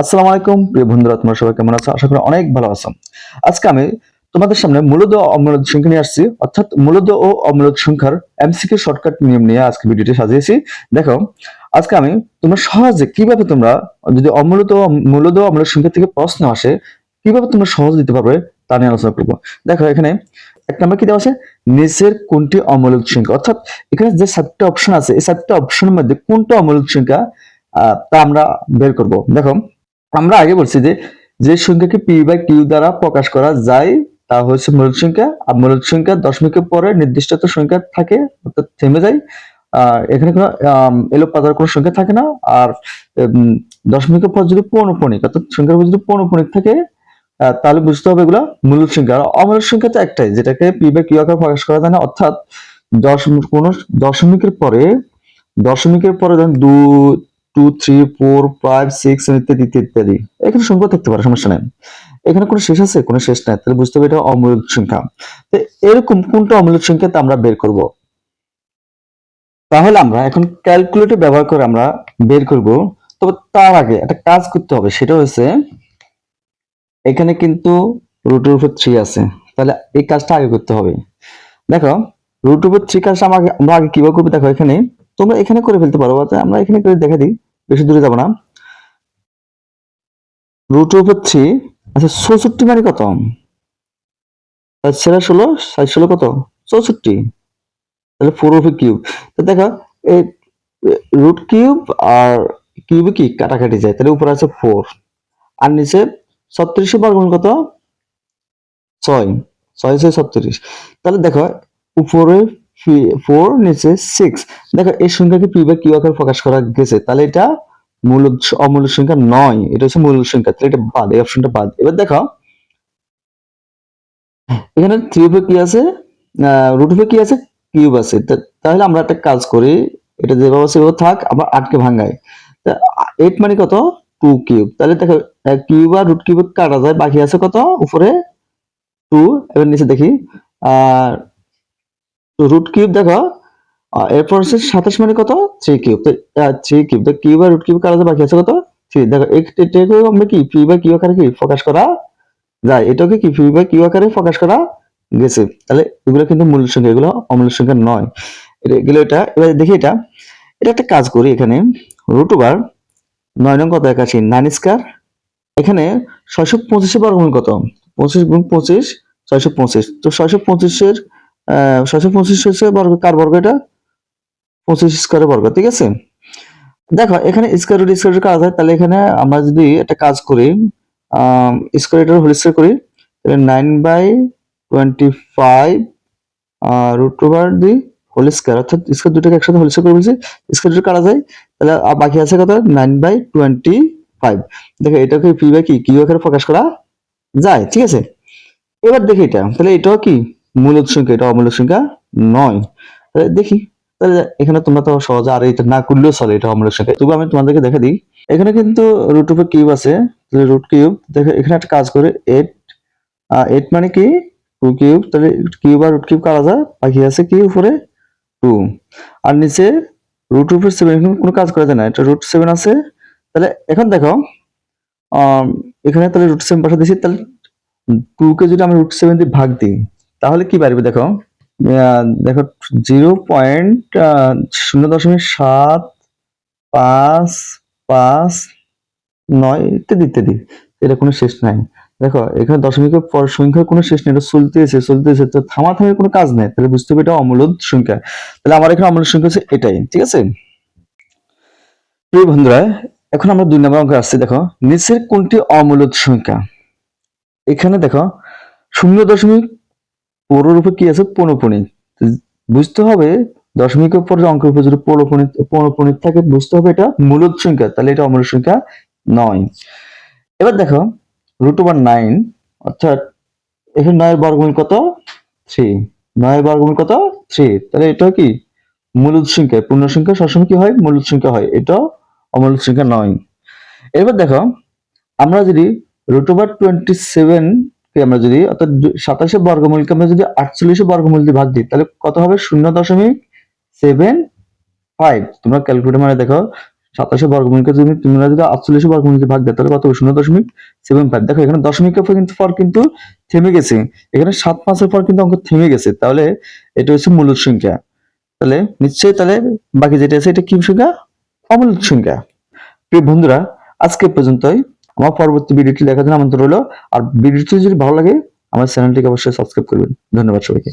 আসসালামু আলাইকুম, প্রিয় বন্ধুরা, তোমরা সবাই কেমন আছো? আশা করি অনেক ভালো আছো। আজকে আমি তোমাদের সামনে মূলদ ও অমূলদ সংখ্যা নিয়ে আসছি। অর্থাৎ মূলদ ও অমূলদ সংখ্যার এমসিকিউ শর্টকাট নিয়ম নিয়ে আজকে ভিডিওটি সাজিয়েছি। দেখো, আজকে আমি তোমরা সহজে কীভাবে তোমরা যদি অমূলদ ও মূলদ ও অমূলদ সংখ্যা থেকে প্রশ্ন আসে, কীভাবে তোমরা সহজ দিতে পারবে তা নিয়ে আলোচনা করব। দেখো, এখানে এক নম্বর কি দেওয়া আছে? নিচের কোনটি অমূলদ সংখ্যা? অর্থাৎ এখানে যে সাতটা অপশন আছে, এই সাতটা অপশনের মধ্যে কোনটা অমূলদ সংখ্যা তা আমরা বের করব। দেখো আমরা আগে বলছি যে যে সংখ্যাকে পি বাই কিউ দ্বারা প্রকাশ করা যায়, তা হচ্ছে মূলদ সংখ্যা। আর মূলদ সংখ্যা দশমিকের পরে নির্দিষ্ট সংখ্যা থাকে, অর্থাৎ থেমে যায়। এখানে কোনো এলো পাতার কোনো সংখ্যা থাকে না। আর দশমিকের পর যদি পৌনপণিক অর্থাৎ সংখ্যার পর যদি পৌনপণিক থাকে তাহলে বুঝতে হবে এগুলো মূলদ সংখ্যা। আর অমূলদ সংখ্যা তো একটাই, যেটাকে পি বাই কিউ আকারে প্রকাশ করা যায় না। অর্থাৎ দশমিক কোন দশমিকের পরে দশমিকের পরে ধরেন দুই two three four five six ইত্যাদি ইত্যাদি এখানে সংখ্যা থাকতে পারে, সমস্যা নেই। এখানে কোনো শেষ আছে? কোনো শেষ নাই। তাহলে বুঝতে হবে এটা অমূলদ সংখ্যা। তো এরকম কোনটা অমূলদ সংখ্যা, তা আমরা বের করব। তাহলে আমরা এখন ক্যালকুলেটর ব্যবহার করে আমরা বের করব। তবে তার আগে একটা কাজ করতে হবে, সেটা হচ্ছে এখানে কিন্তু রুটের উপর থ্রি আছে। তাহলে এই কাজটা আগে করতে হবে। দেখো রুট উপর থ্রি কাজটা আমাকে আমরা আগে কীভাবে করব? দেখো এখানে তোমরা এখানে করে ফেলতে পারো আমরা এখানে করে দেখা দিই। বেশি দূরে যাব না। রুট উপর থ্রি আচ্ছা চৌষট্টি মানে কত? সেরা ষোলো সাত ষোলো কত? চৌষট্টি। তাহলে ফোর উপর কিউব দেখো এই রুট কিউব আর কিউবে কি? কাটাকাটি যায়। তাহলে উপরে আছে ফোর আর নিচে ছত্রিশে বর্গমূল কত? ছয়। ছয় ছয় ছত্রিশ। তাহলে দেখো, উপরে ফোর নিচে সিক্স দেখো, এই সংখ্যাকে পি বা কিউ আকারে প্রকাশ করা গেছে? তাহলে এটা মূল অমূল সংখ্যা নয়। এটা হচ্ছে মূল সংখ্যা। তাহলে এটা বাদ, এই অপশনটা বাদ। এবার দেখো, এখানে থ্রি উপরে কি আছে রুট উপরে কি আছে কিউব আছে। তাহলে আমরা একটা কাজ করি, এটা যেভাবে আছে থাক আবার আটকে ভাঙাই। এইট মানে কত? টু কিউব তাহলে দেখো কিউব আর রুট কিউব কাটা যায়, বাকি আছে কত? উপরে টু এবার নিচে দেখি, আর রুট কিউব দেখো এরপর হচ্ছে সাতাশ মানে কত? থ্রি কিউব থ্রি কিউব তো কিউব আর রুট কিউব যায় বাকি আছে কত? থ্রি দেখো, এ- এটাকে আমরা কি? পি বাই কিউ আকারে কি? প্রকাশ করা যায়। এটাকে কি? পি বাই কিউ আকারে প্রকাশ করা গেছে। তাহলে এগুলো কিন্তু মূল সংখ্যা, এগুলো অমূল সংখ্যা নয়। এগুলো এটা। এবার দেখি এটা। এটা একটা কাজ করি এখানে। রুট ওভার নয় নং কত? একাশি। নাইন স্কয়ার এখানে ছয়শো পঁচিশের বর্গমূল কত? পঁচিশ গুণ পঁচিশ, ছয়শো পঁচিশ। তো ছয়শো পঁচিশের ছয়শো পঁচিশ হচ্ছে বর্গ কার বর্গ এটা? পঁচিশ স্কোয়ারের বর্গ, ঠিক আছে? দেখো, এখানে স্কোয়ার রুট স্কোয়ার কাজ হয়, তাহলে এখানে আমরা যদি একটা কাজ করি স্কোয়ার এটার হোল স্কোয়ার করি, তাহলে nine by twenty five root over the whole square অর্থাৎ স্কোয়ার দুটোকে একসাথে হোল স্কোয়ার বলছি স্কোয়ার দুটো কাটা যায় তাহলে বাকি আছে কত? নাইন বাই টোয়েন্টি ফাইভ দেখো, এটাকে পি বাই কি? কিউ আকারে প্রকাশ করা যায়, ঠিক আছে? এবার দেখি এটা, তাহলে এটাও কি? মূলদ সংখ্যা এটা অমূলদ সংখ্যা নয়। দেখি তাহলে এখানে তোমরা তো সহজে আর এটা না করলেও চলে এটা অমূলক সংখ্যা। তবু আমি তোমাদেরকে দেখে দিই। এখানে কিন্তু রুট উপর কিউব আছে। রুট কিউব দেখো এখানে একটা কাজ করে এইট এইট মানে কি? টু কিউব তাহলে কিউব আর রুট কিউব কাটা যায় বাকি আছে কি উপরে? টু আর নিচে রুট উপর সেভেন কোনো কাজ করা যায় না। এটা রুট সেভেন আছে। তাহলে এখন দেখো আম, এখানে তাহলে রুট সেভেন পাশে দিচ্ছি তাহলে টু কে যদি আমরা রুট সেভেন দিয়ে ভাগ দিই তাহলে কি বাড়বে দেখো? দেখো, জিরো পয়েন্ট শূন্য দশমিক সাত পাঁচ পাঁচ নয় ইত্যাদি ইত্যাদি। এটা কোনো শেষ নাই। দেখো, এখানে দশমিকের পর সংখ্যার কোনো শেষ নেই, এটা চলতেছে চলতেছে, তো থামাথামির কোনো কাজ নেই। তাহলে বুঝতে হবে এটা অমূলদ সংখ্যা। তাহলে আমার এখানে অমূলদ সংখ্যা হচ্ছে এটাই, ঠিক আছে? প্রিয় বন্ধুরা, এখন আমরা দুই নম্বর অঙ্ক আসছি, দেখো। নিচের কোনটি অমূলদ সংখ্যা? এখানে দেখো, শূন্য দশমিক পনেরোর উপর কি আছে? পৌনপণিক বুঝতে হবে, দশমিকের পর যে অঙ্কের উপর যদি পৌনপণিক থাকে, বুঝতে হবে এটা মূলদ সংখ্যা, তাহলে এটা অমূলদ সংখ্যা নয়। এবার দেখো রুট ওভার নাইন অর্থাৎ এখানে নয়ের বর্গমূল কত? থ্রি নয়ের বর্গমূল কত? থ্রি তাহলে এটা কি? মূলদ সংখ্যা, পূর্ণ সংখ্যা, সবসময় কি হয়? মূলদ সংখ্যা হয়। এটা অমূলদ সংখ্যা নয়। এবার দেখো, আমরা যদি রুট ওভার টোয়েন্টি সেভেন আমরা যদি, অর্থাৎ সাতাশে বর্গমূলকে আমরা যদি আটচল্লিশে বর্গমূল দিয়ে ভাগ দিই, তাহলে কত হবে? শূন্য দশমিক সেভেন ফাইভ। তোমরা ক্যালকুলেটর মানে দেখো, সাতাশে বর্গমূলকে তুমি তোমরা যদি আটচল্লিশে বর্গমূলকে ভাগ দাও, তাহলে কত হবে? শূন্য দশমিক সেভেন ফাইভ। দেখো, এখানে দশমিকের পর কিন্তু পর কিন্তু থেমে গেছে। এখানে সাত পাঁচের পর কিন্তু অঙ্ক থেমে গেছে। তাহলে এটা হচ্ছে মূলত সংখ্যা। তাহলে নিশ্চয়ই তাহলে বাকি যেটা আছে, এটা কি সংখ্যা? অমূলত সংখ্যা। প্রিয় বন্ধুরা, আজকে পর্যন্তই। আমার পরবর্তী ভিডিওটি দেখার জন্য আমন্ত্রণ রইল। আর ভিডিওটি যদি ভালো লাগে, আমার চ্যানেলটিকে অবশ্যই সাবস্ক্রাইব করবেন। ধন্যবাদ সবাইকে।